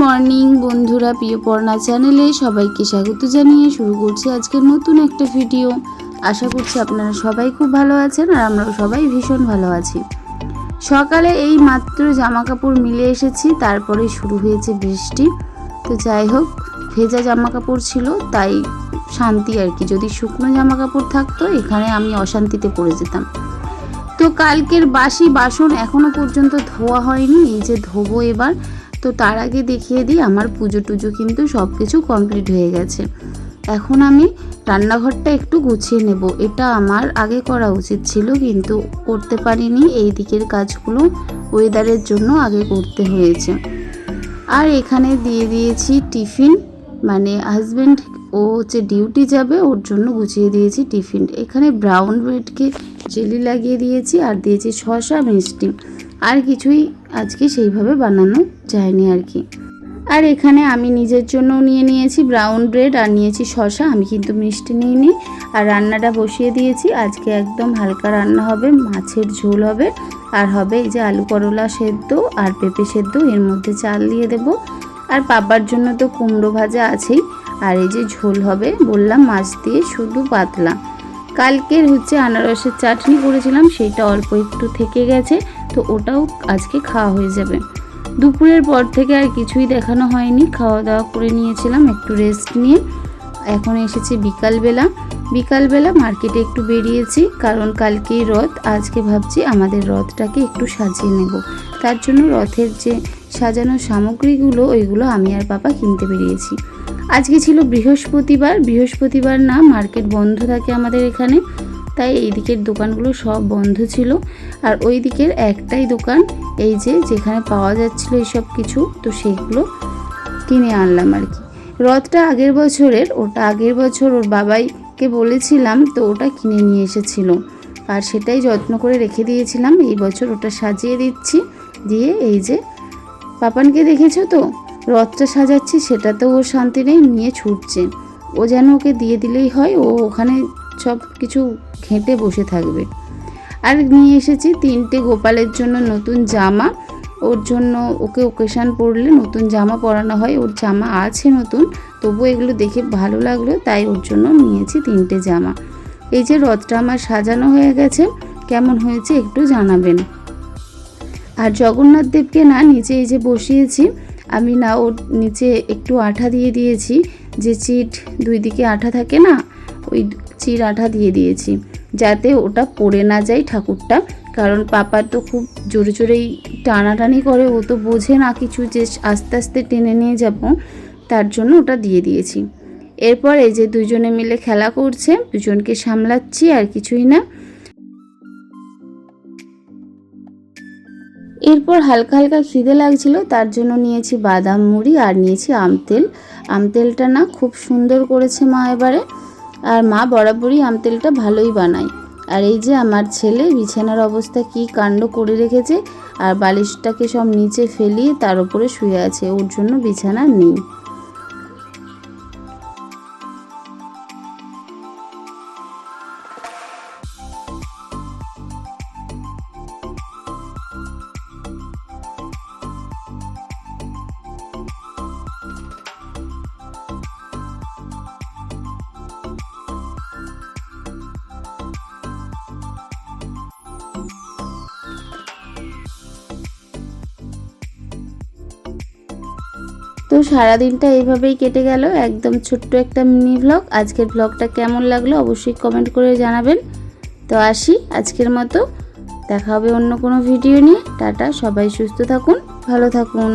Morning বন্ধুরা, প্রিয় পর্ণা চ্যানেলে সবাইকে স্বাগত জানিয়ে শুরু করছি আজকের নতুন একটা ভিডিও আশা করছি আপনারা সবাই খুব ভালো আছেন আর আমরাও সবাই ভীষণ ভালো আছি। সকালে এই মাত্র জামা কাপড় মিলে এসেছি, তারপরে শুরু হয়েছে বৃষ্টি। তো যাই হোক, ভেজা জামা কাপড় ছিল, তাই শান্তি আর কি। যদি শুকনো জামা কাপড় থাকতো, এখানে আমি অশান্তিতে পড়ে যেতাম। তো কালকের বাসি বাসন এখনও পর্যন্ত ধোয়া হয়নি, এই যে ধোবো এবার। তো তার আগে দেখিয়ে দিই, আমার পুজো টুজো কিন্তু সব কিছু কমপ্লিট হয়ে গেছে। এখন আমি রান্নাঘরটা একটু গুছিয়ে নেব। এটা আমার আগে করা উচিত ছিল, কিন্তু করতে পারিনি। এই দিকের কাজগুলো ওয়েদারের জন্য আগে করতে হয়েছে। আর এখানে দিয়ে দিয়েছি টিফিন মানে হাজব্যান্ড ও হচ্ছে ডিউটি যাবে, ওর জন্য গুছিয়ে দিয়েছি টিফিন। এখানে ব্রাউন ব্রেডকে জেলি লাগিয়ে দিয়েছি, আর দিয়েছি শসা মিষ্টি। আর কিছুই আজকে সেইভাবে বানানো যায়নি আর কি। আর এখানে আমি নিজের জন্য নিয়ে নিয়েছি ব্রাউন ব্রেড আর নিয়েছি শসা, আমি কিন্তু মিষ্টি নিইনি। আর রান্নাটা বসিয়ে দিয়েছি, আজকে একদম হালকা রান্না হবে, মাছের ঝোল হবে। আর হবে এই যে আলু করলা সেদ্ধ আর পেঁপে সেদ্ধ, এর মধ্যে চাল দিয়ে দেব। আর পাপার জন্য তো কুমড়ো ভাজা আছেই, আর এই যে ঝোল হবে, বললাম মাছ দিয়ে শুধু পাতলা। কালকের হচ্ছে আনারসের চাটনি করেছিলাম সেইটা অল্প একটু থেকে গেছে তো ওটাও আজকে খাওয়া হয়ে যাবে। দুপুরের পর থেকে আর কিছুই দেখানো হয়নি। খাওয়া দাওয়া করে নিয়েছিলাম, একটু রেস্ট নিয়ে। এখন এসেছি বিকালবেলা। বিকালবেলা মার্কেটে একটু বেরিয়েছি, কারণ কালকেই রথ। আজকে ভাবছি আমাদের রথটাকে একটু সাজিয়ে নেব। তার জন্য রথের যে সাজানো সামগ্রীগুলো, ওইগুলো আমি আর পাপা কিনতে বেরিয়েছি। আজকে ছিল বৃহস্পতিবার। বৃহস্পতিবার না মার্কেট বন্ধ থাকে আমাদের এখানে। তাই এই দিকের দোকানগুলো সব বন্ধ ছিল। আর ওই দিকের একটাই দোকান, এই যে যেখানে পাওয়া যাচ্ছিল এইসব কিছু, তো সেগুলো কিনে আনলাম আর কি। রথটা আগের বছরের, ওটা আগের বছর ওর বাবাইকে বলেছিলাম, তো ওটা কিনে নিয়ে এসেছিল। আর সেটাই যত্ন করে রেখে দিয়েছিলাম, এই বছর ওটা সাজিয়ে দিচ্ছি। দিয়ে এই যে পাপানকে দেখেছ তো? রথটা সাজাচ্ছি, সেটাতেও ও শান্তি নেই, নিয়ে ছুটছে। ও যেন ওকে দিয়ে দিলেই হয়, ও ওখানে সব কিছু ঘেঁটে বসে থাকবে। আর নিয়ে এসেছি তিনটে গোপালের জন্য নতুন জামা। ওর জন্য ওকে ওকেশান পরলে নতুন জামা পরানো হয়। ওর জামা আছে নতুন, তবু এগুলো দেখে ভালো লাগল, তাই ওর জন্য নিয়েছি তিনটে জামা। এই যে রথটা আমার সাজানো হয়ে গেছে, কেমন হয়েছে একটু জানাবেন। আর জগন্নাথ দেবকে না নিচে এই যে বসিয়েছি, আমি না ওর নিচে একটু আঠা দিয়ে দিয়েছি। যে চিট দুই দিকে আঠা থাকে না, ওই চির আঠা দিয়ে দিয়েছি। যাতে ওটা পড়ে না যায় ঠাকুরটা। কারণ পাপা তো খুব জোরে জোরেই টানাটানি করে, ও তো বোঝে না কিছু যে আস্তে আস্তে টেনে নিয়ে যাব, তার জন্য ওটা দিয়ে দিয়েছি। এরপর এই যে দুজনে মিলে খেলা করছে, দুজনকে সামলাচ্ছি, আর কিছুই না। এরপর হালকা হালকা খিদে লাগছিল, তার জন্য নিয়েছি বাদাম মুড়ি আর নিয়েছি আমতেল আমতেলটা না খুব সুন্দর করেছে মা এবারে। আর মা বরাবরই আমতেলটা ভালোই বানায়। আর এই যে আমার ছেলে, বিছানার অবস্থা কি কাণ্ড করে রেখেছে, আর বালিশটাকে সব নিচে ফেলিয়ে তার উপরে শুয়ে আছে, ওর জন্য বিছানা নেই। তো সারাদিনটা এইভাবেই কেটে গেল। একদম ছোট্ট একটা মিনি ব্লগ আজকের ব্লগটা কেমন লাগল অবশ্যই কমেন্ট করে জানাবেন। তো আসি আজকের মতো। দেখা হবে অন্য কোনো ভিডিও নিয়ে। টাটা, সবাই সুস্থ থাকুন, ভালো থাকুন।